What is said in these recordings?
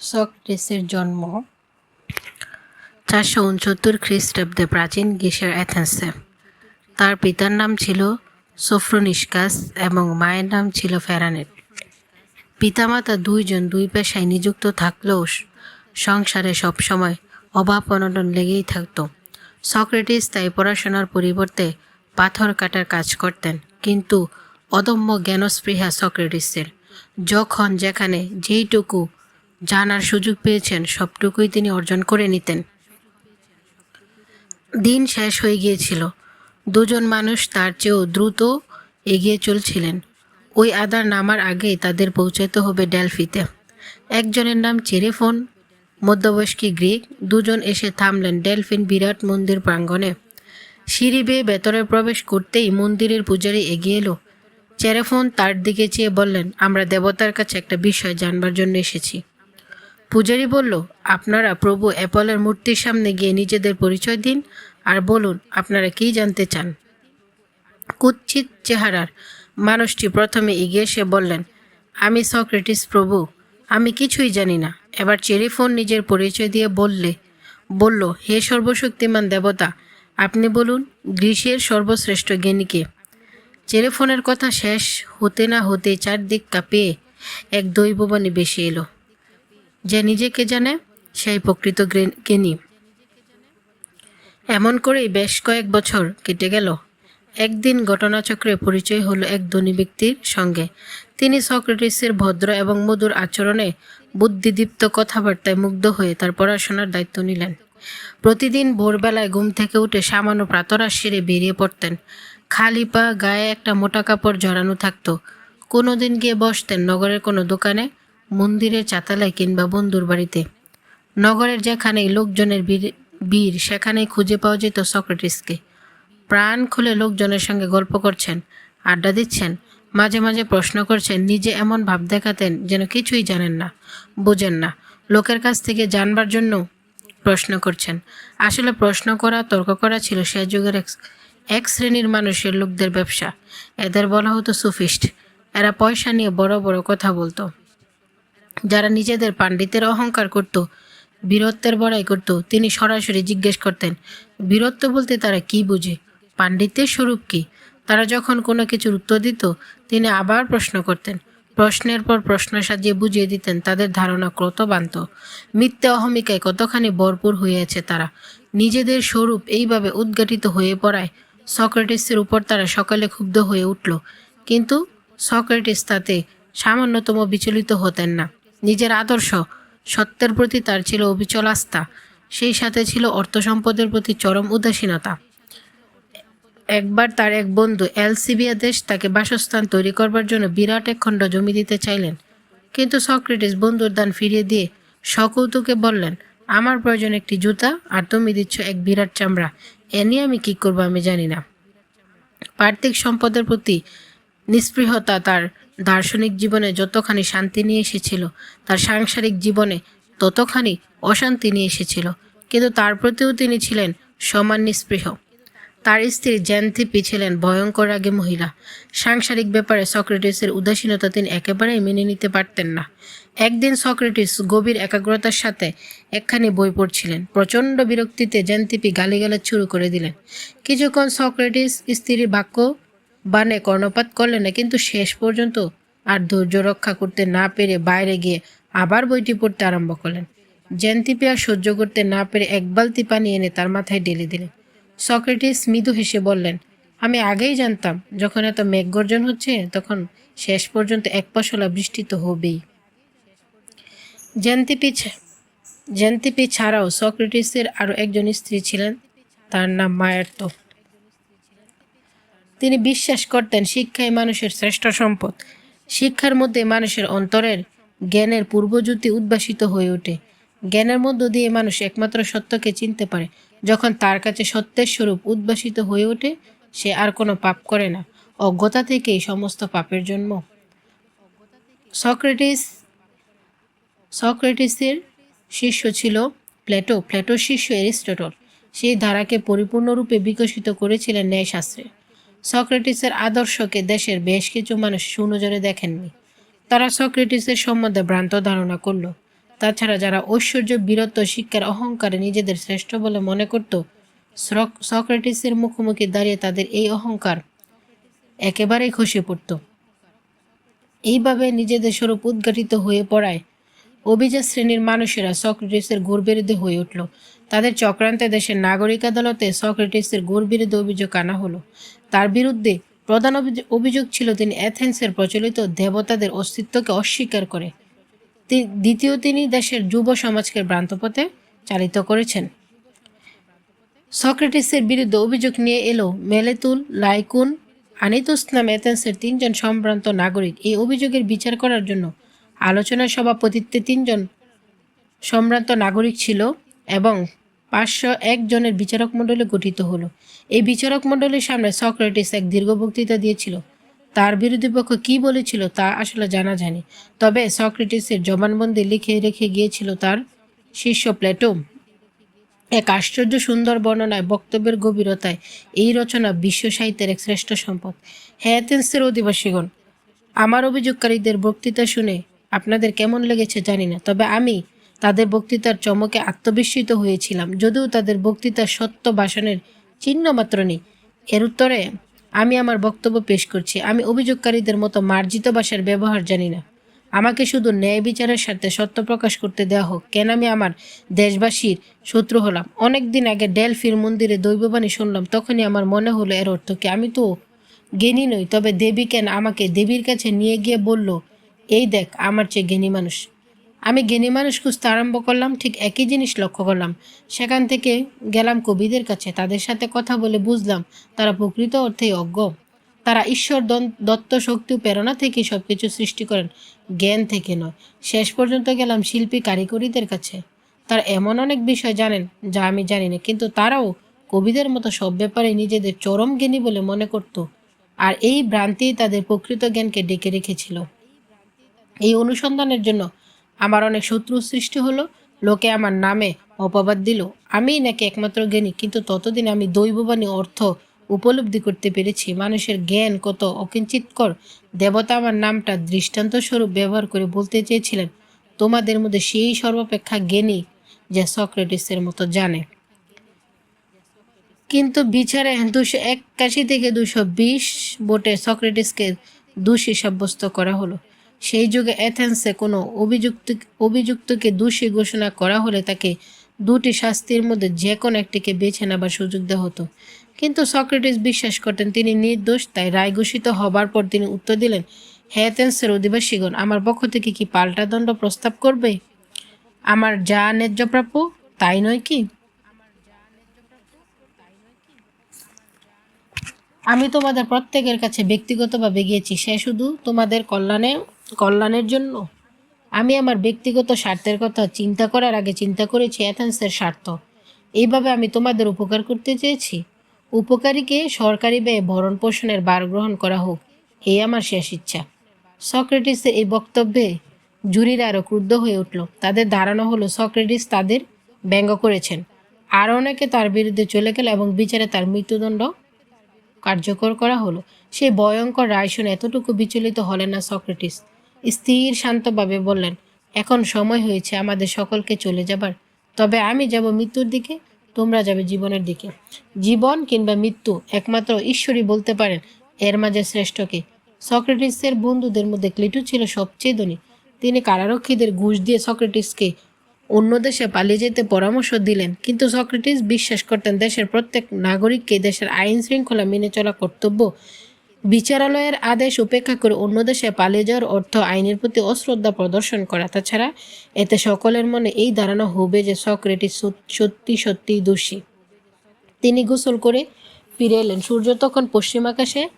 সক্রেটিসের জন্ম চারশো উনসত্তর খ্রিস্টাব্দে প্রাচীন গ্রীসের অ্যাথেন্সে। তার পিতার নাম ছিল সোফ্রোনিস্কাস এবং মায়ের নাম ছিল ফেরানেট। পিতামাতা দুইজন দুই পেশায় নিযুক্ত থাকলেও সংসারে সবসময় অভাব অনটন লেগেই থাকত। সক্রেটিস তাই পড়াশোনার পরিবর্তে পাথর কাটার কাজ করতেন, কিন্তু অদম্য জ্ঞানস্পৃহা সক্রেটিসের। যখন যেখানে যেইটুকু জানার সুযোগ পেয়েছেন, সবটুকুই তিনি অর্জন করে নিতেন। দিন শেষ হয়ে গিয়েছিল। দুজন মানুষ তার চেয়েও দ্রুত এগিয়ে চলছিলেন। ওই আদার নামার আগেই তাদের পৌঁছাতে হবে ডেলফিতে। একজনের নাম চেরেফোন, মধ্যবয়স্কী গ্রিক, দুজন এসে থামলেন ডেলফিন বিরাট মন্দির প্রাঙ্গণে। সিঁড়ি বেয়ে ভেতরে প্রবেশ করতেই মন্দিরের পূজারী এগিয়ে এলো। চেরেফোন তার দিকে চেয়ে বললেন, আমরা দেবতার কাছে একটা বিষয় জানবার জন্য এসেছি। পূজারী বলল, আপনারা প্রভু অ্যাপলের মূর্তির সামনে গিয়ে নিজেদের পরিচয় দিন আর বলুন, আপনারা কী জানতে চান? কুৎসিত চেহারার মানুষটি প্রথমে এগিয়ে এসে বললেন, আমি সক্রেটিস প্রভু, আমি কিছুই জানি না। এবার চেরিফোন নিজের পরিচয় দিয়ে বললে, বলল, হে সর্বশক্তিমান দেবতা, আপনি বলুন, গ্রীষ্মের সর্বশ্রেষ্ঠ জ্ঞানীকে চেরিফোনের কথা শেষ হতে না হতে চারদিক কাঁপিয়ে এক দৈববাণী বেশি এলো। যে নিজেকে জানে, সেই প্রকৃত জ্ঞান- এমন করেই বেশ কয়েক বছর কেটে গেল। একদিন ঘটনাচক্রে পরিচয় হলো এক ধনী ব্যক্তির সঙ্গে। তিনি সক্রেটিসের ভদ্র এবং মধুর আচরণে বুদ্ধিদীপ্ত কথাবার্তায় মুগ্ধ হয়ে তার পড়াশোনার দায়িত্ব নিলেন। প্রতিদিন ভোরবেলায় ঘুম থেকে উঠে সামান্য প্রাতরাশ সেরে বেরিয়ে পড়তেন। খালি পা, গায়ে একটা মোটা কাপড় জড়ানো থাকতো। কোনোদিন গিয়ে বসতেন নগরের কোনো দোকানে মন্দিরের চাতালায় কিংবা বন্ধুর বাড়িতে। নগরের যেখানেই লোকজনের বীর সেখানেই খুঁজে পাওয়া যেত সক্রেটিসকে। প্রাণ খুলে লোকজনের সঙ্গে গল্প করছেন, আড্ডা দিচ্ছেন, মাঝে মাঝে প্রশ্ন করছেন, নিজে এমন ভাব দেখাতেন যেন কিছুই জানেন না, বোঝেন না। লোকের কাছ থেকে জানবার জন্য প্রশ্ন করছেন। আসলে প্রশ্ন করা, তর্ক করা ছিল সে যুগের এক শ্রেণির মানুষের লোকদের ব্যবসা। এদের বলা হতো সুফিস্ট। এরা পয়সা নিয়ে বড় বড় কথা বলতো। যারা নিজেদের পাণ্ডিত্যের অহংকার করত, বীরত্বের বড়াই করত, তিনি সরাসরি জিজ্ঞেস করতেন, বীরত্ব বলতে তারা কি বুঝে? পাণ্ডিত্যের স্বরূপ কি? তারা যখন কোনো কিছুর উত্তর দিত, তিনি আবার প্রশ্ন করতেন। প্রশ্নের পর প্রশ্ন সাজিয়ে বুঝিয়ে দিতেন, তাদের ধারণা কত বান্ত মিথ্যে অহমিকায় কতখানি ভরপুর হয়েছে তারা? নিজেদের স্বরূপ এইভাবে উদ্ঘাটিত হয়ে পড়ায়, সক্রেটিসের উপর তারা সকালে ক্ষুব্ধ হয়ে উঠল। কিন্তু সক্রেটিস তাতে সামান্যতম বিচলিত হতেন না। নিজের আদর্শ, সত্যের প্রতি তার ছিল অবিচল আস্থা, সেই সাথে ছিল অর্থ সম্পদের প্রতি চরম উদাসীনতা। একবার তার এক বন্ধু এলসিবিয়া দেশ তাকে বাসস্থান তৈরি করবার জন্য বিরাট এক খণ্ড জমি দিতে চাইলেন। কিন্তু সক্রেটিস বন্ধুর দান ফিরিয়ে দিয়ে সকৌতুকে বললেন, আমার প্রয়োজন একটি জুতা আর তুমি দিচ্ছ এক বিরাট চামড়া। এ নিয়ে আমি কী করব আমি জানি না। পার্থিক সম্পদের প্রতি নিস্পৃহতা তার দার্শনিক জীবনে যতখানি শান্তি নিয়ে এসেছিল, তার সাংসারিক জীবনে ততখানি অশান্তি নিয়ে এসেছিল। কিন্তু তার প্রতিও তিনি ছিলেন সমান নিস্পৃহ তার স্ত্রী জ্যান্থিপি ছিলেন ভয়ঙ্কর আগে মহিলা। সাংসারিক ব্যাপারে সক্রেটিসের উদাসীনতা তিনি একেবারেই মেনে নিতে পারতেন না। একদিন সক্রেটিস গভীর একাগ্রতার সাথে একখানি বই পড়ছিলেন। প্রচণ্ড বিরক্তিতে জ্যান্থিপি গালিগালাজ শুরু করে দিলেন। কিছুক্ষণ সক্রেটিস স্ত্রীর বাক্য বানে কর্ণপাত করলেন না, কিন্তু শেষ পর্যন্ত আর ধৈর্য রক্ষা করতে না পেরে বাইরে গিয়ে আবার বইটি পড়তে আরম্ভ করলেন। জ্যান্তিপি আর সহ্য করতে না পেরে এক বালতি পানি এনে তার মাথায় ঢেলে দিলেন। সক্রেটিস মৃদু হেসে বললেন, আমি আগেই জানতাম, যখন এত মেঘ গর্জন হচ্ছে, তখন শেষ পর্যন্ত এক পশলা বৃষ্টি তো হবেই। জ্যান্তিপি জ্যান্তিপি ছাড়াও সক্রেটিসের আরও একজন স্ত্রী ছিলেন, তার নাম মায়ার্তো। তিনি বিশ্বাস করতেন শিক্ষাই মানুষের শ্রেষ্ঠ সম্পদ। শিক্ষার মধ্যে মানুষের অন্তরের জ্ঞানের পূর্বজ্যোতি উদ্ভাসিত হয়ে ওঠে। জ্ঞানের মধ্য দিয়ে মানুষ একমাত্র সত্যকে চিনতে পারে। যখন তার কাছে সত্যের স্বরূপ উদ্ভাসিত হয়ে ওঠে, সে আর কোনো পাপ করে না। অজ্ঞতা থেকেই সমস্ত পাপের জন্ম। সক্রেটিস, সক্রেটিসের শিষ্য ছিল প্লেটো। প্লেটোর শিষ্য এরিস্টটল। সেই ধারাকে পরিপূর্ণরূপে বিকশিত করেছিলেন ন্যায়শাস্ত্রে। সক্রেটিসের আদর্শকে দেশের বেশ কিছু মানুষ সুনজরে দেখেননি। তারা সক্রেটিসের সম্বন্ধে ভ্রান্ত ধারণা করল। তাছাড়া যারা ঐশ্বর্য, বীরত্ব, শিক্ষার অহংকারে নিজেদের শ্রেষ্ঠ বলে মনে করত সক্রেটিসের মুখোমুখি দাঁড়িয়ে তাদের এই অহংকার একেবারেই খসে পড়ত। এইভাবে নিজেদের স্বরূপ উদ্ঘাটিত হয়ে পড়ায় অভিজাত শ্রেণির মানুষেরা সক্রেটিসের ঘোর বিরুদ্ধে হয়ে উঠল। তাদের চক্রান্তে দেশের নাগরিক আদালতে সক্রেটিসের ঘোর বিরুদ্ধে অভিযোগ আনা হলো। তার বিরুদ্ধে প্রধান অভিযোগ- ছিল তিনি অ্যাথেন্সের প্রচলিত দেবতাদের অস্তিত্বকে অস্বীকার করে। দ্বিতীয় তিনি দেশের যুব সমাজকে ভ্রান্তপথে চালিত করেছেন। সক্রেটিসের বিরুদ্ধে অভিযোগ নিয়ে এলো মেলেতুল, লাইকুন, আনিতুস নাম এথেন্সের তিনজন সম্ভ্রান্ত নাগরিক। এই অভিযোগের বিচার করার জন্য আলোচনার সভাপতিত্বে তিনজন সম্ভ্রান্ত নাগরিক ছিল এবং পাঁচশো একজনের বিচারক মণ্ডলী গঠিত হলো। এই বিচারক মণ্ডলীর সামনে সক্রেটিস এক দীর্ঘ বক্তৃতা দিয়েছিল। তার বিরোধী পক্ষ কী বলেছিল তা আসলে জানা যায়নি। তবে সক্রেটিসের জবানবন্দি লিখে রেখে গিয়েছিল তার শিষ্য প্লেটো। এক আশ্চর্য সুন্দর বর্ণনায় বক্তব্যের গভীরতায় এই রচনা বিশ্ব সাহিত্যের এক শ্রেষ্ঠ সম্পদ। হ্যাথেন্সের অধিবাসীগণ, আমার অভিযোগকারীদের বক্তৃতা শুনে আপনাদের কেমন লেগেছে জানি না, তবে আমি তাদের বক্তৃতার চমকে আত্মবিস্মিত হয়েছিলাম। যদিও তাদের বক্তৃতার সত্য ভাষণের চিহ্ন মাত্র নেই, এর উত্তরে আমি আমার বক্তব্য পেশ করছি। আমি অভিযোগকারীদের মতো মার্জিত ভাষার ব্যবহার জানি না। আমাকে শুধু ন্যায় বিচারের সাথে সত্য প্রকাশ করতে দেওয়া হোক, কেন আমি আমার দেশবাসীর শত্রু হলাম? অনেক দিন আগে ডেলফির মন্দিরে দৈববাণী শুনলাম, তখনই আমার মনে হলো এর অর্থ কি? আমি তো জ্ঞানী নই, তবে দেবী কেন আমাকে দেবীর কাছে নিয়ে গিয়ে বলল এই দেখ, আমার চেয়ে জ্ঞানী মানুষ। আমি জ্ঞানী মানুষ খুঁজতে আরম্ভ করলাম, ঠিক একই জিনিস লক্ষ্য করলাম। সেখান থেকে গেলাম কবিদের কাছে, তাদের সাথে কথা বলে বুঝলাম, তারা প্রকৃত অর্থেই অজ্ঞ। তারা ঈশ্বর দত্ত শক্তি প্রেরণা থেকে সব কিছু সৃষ্টি করেন, জ্ঞান থেকে নয়। শেষ পর্যন্ত গেলাম শিল্পী কারিগরিদের কাছে। তারা এমন অনেক বিষয় জানেন, যা আমি জানি না কিন্তু তারাও কবিদের মতো সব ব্যাপারে নিজেদের চরম জ্ঞানী বলে মনে করত। আর এই ভ্রান্তি তাদের প্রকৃত জ্ঞানকে ডেকে রেখেছিল। এই অনুসন্ধানের জন্য আমার অনেক শত্রু সৃষ্টি হলো। লোকে আমার নামে অপবাদ দিল। আমিই নাকি একমাত্র জ্ঞানী, কিন্তু ততদিন আমি দৈববাণী অর্থ উপলব্ধি করতে পেরেছি। মানুষের জ্ঞান কত অকিঞ্চিতকর। দেবতা আমার নামটা দৃষ্টান্ত স্বরূপ ব্যবহার করে বলতে চেয়েছিলেন, তোমাদের মধ্যে সেই সর্বাপেক্ষা জ্ঞানী যা সক্রেটিসের মতো জানে। কিন্তু বিচারে দুশো একাশি থেকে দুশো বিশ ভোটে সক্রেটিসকে দোষী সাব্যস্ত করা হলো। সেই যুগে অ্যাথেন্সে কোনো অভিযুক্ত, অভিযুক্তকে দোষী ঘোষণা করা হলে তাকে দুটি শাস্তির মধ্যে যে কোনো একটিকে বেছে নেবার সুযোগ দেওয়া হতো। কিন্তু সক্রেটিস বিশ্বাস করতেন তিনি নির্দোষ, তাই রায় ঘোষিত হবার পর তিনি উত্তর দিলেন, হে অ্যাথেন্সের অধিবাসীগণ, আমার পক্ষ থেকে কি পাল্টা দণ্ড প্রস্তাব করবে? আমার যা ন্যায্য প্রাপ্য, তাই নয় কি? আমি তোমাদের প্রত্যেকের কাছে ব্যক্তিগতভাবে গিয়েছি, সে শুধু তোমাদের কল্যাণে কল্যাণের জন্য? আমি আমার ব্যক্তিগত স্বার্থের কথা চিন্তা করার আগে চিন্তা করেছি, অ্যাথেন্সের স্বার্থ। এইভাবে আমি তোমাদের উপকার করতে চেয়েছি। উপকারীকে সরকারি ব্যয়ে ভরণ পোষণের বার গ্রহণ করা হোক এই আমার শেষ ইচ্ছা। সক্রেটিসের এই বক্তব্যে জুরিরা আরও ক্রুদ্ধ হয়ে উঠল। তাদের ধারণা হলো, সক্রেটিস তাদের ব্যঙ্গ করেছেন। আর অনেকে তার বিরুদ্ধে চলে গেল এবং বিচারে তার মৃত্যুদণ্ড কার্যকর করা হলো। সেই ভয়ঙ্কর রায় শুনে এতটুকু বিচলিত হলেন না সক্রেটিস। স্থির, শান্তভাবে বললেন, এখন সময় হয়েছে আমাদের সকলকে চলে যাবার। তবে আমি যাব মৃত্যুর দিকে, তোমরা যাবে জীবনের দিকে। জীবন কিংবা মৃত্যু একমাত্র ঈশ্বরই বলতে পারেন, এর মাঝে শ্রেষ্ঠকে। সক্রেটিসের বন্ধুদের মধ্যে ক্লিটু ছিল সবচেয়ে ধনী। তিনি কারারক্ষীদের ঘুষ দিয়ে সক্রেটিসকে অন্য দেশে পালিয়ে যেতে পরামর্শ দিলেন। কিন্তু সক্রেটিস বিশ্বাস করতেন, দেশের প্রত্যেক নাগরিককে দেশের আইন শৃঙ্খলা মেনে চলা কর্তব্য বিচারালয়ের আদেশ উপেক্ষা করে অন্য দেশে পালিয়ে যাওয়ার অর্থ আইনের প্রতি অশ্রদ্ধা প্রদর্শন করা। তাছাড়া এতে সকলের মনে এই ধারণা হবে যে সক্রেটিস সত- সত্যি সত্যিই দোষী। তিনি গোসল করে ফিরে এলেন। সূর্য তখন পশ্চিম আকাশে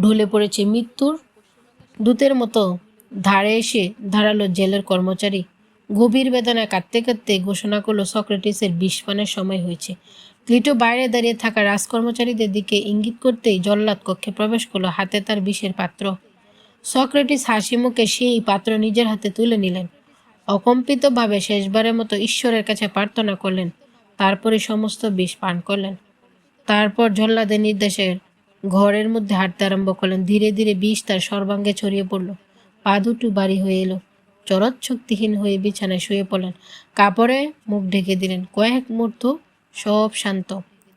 ঢলে পড়েছে। মৃত্যুর দূতের মতো ধারে এসে ধারালো জেলের কর্মচারী। গভীর বেদনায় কাঁদতে কাঁদতে ঘোষণা করল, সক্রেটিসের বিষ পানের সময় হয়েছে। ক্লিটো বাইরে দাঁড়িয়ে থাকা রাজকর্মচারীদের দিকে ইঙ্গিত করতেই জল্লাদ কক্ষে প্রবেশ করল, হাতে তার বিষের পাত্র। সক্রেটিস হাসি মুখে সেই পাত্র নিজের হাতে তুলে নিলেন। অকম্পিতভাবে শেষবারের মতো ঈশ্বরের কাছে প্রার্থনা করলেন, তারপরে সমস্ত বিষ পান করলেন। তারপর জল্লাদের নির্দেশে ঘরের মধ্যে হাঁটতে আরম্ভ করলেন। ধীরে ধীরে বিষ তার সর্বাঙ্গে ছড়িয়ে পড়ল। পা দুটু বাড়ি হয়ে এলো। চরৎ শক্তিহীন হয়ে বিছানায় শুয়ে পড়লেন। কাপড়ে মুখ ঢেকে দিলেন। কয়েক মুহূর্ত সব শান্ত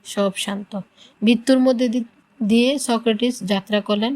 সব শান্ত। মৃত্যুর মধ্যে দিয়ে সক্রেটিস যাত্রা করলেন।